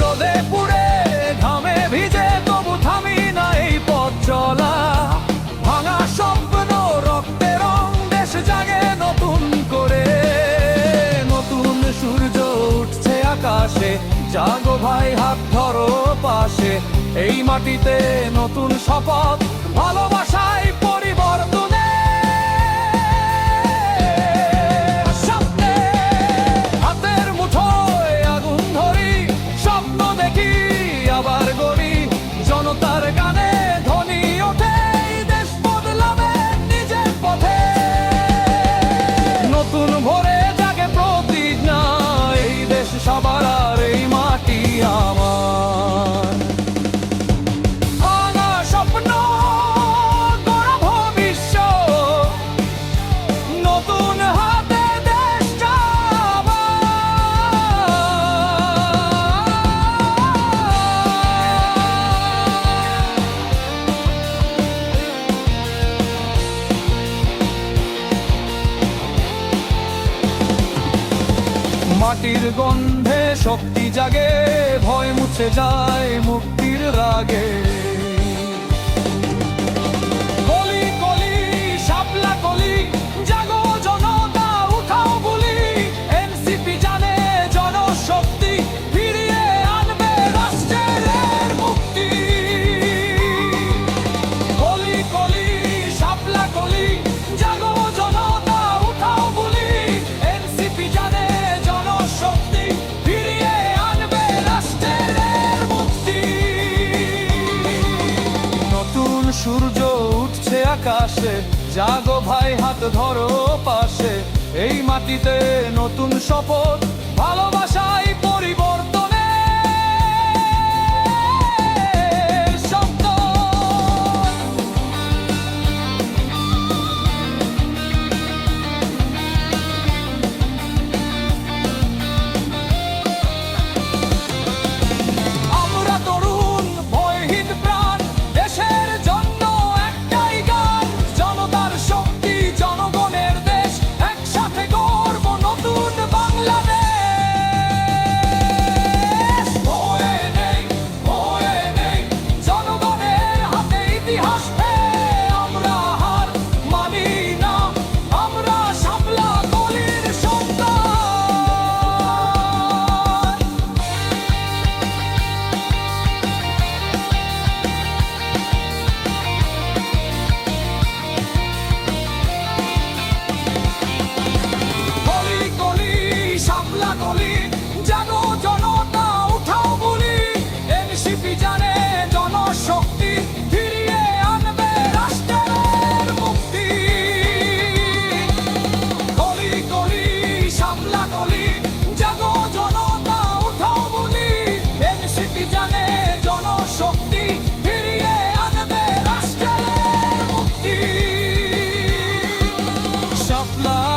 রোদে পুড়ে ঘামে ভিজে, তবু থামি না এই পথ চলা। ভাঙা স্বপ্ন, রক্তে রং, দেশ জাগে নতুন করে। নতুন সূর্য উঠছে আকাশে, জাগো ভাই, হাত ধরো পাশে। এই মাটিতে নতুন শপথ, ভালোবাসা মাটির গন্ধে শক্তি জাগে ভয় মুছে যায় মুক্তির রাগে। সূর্য উঠছে আকাশে। জাগো ভাই হাত ধরো পাশে। এই মাটিতে নতুন শপথ love.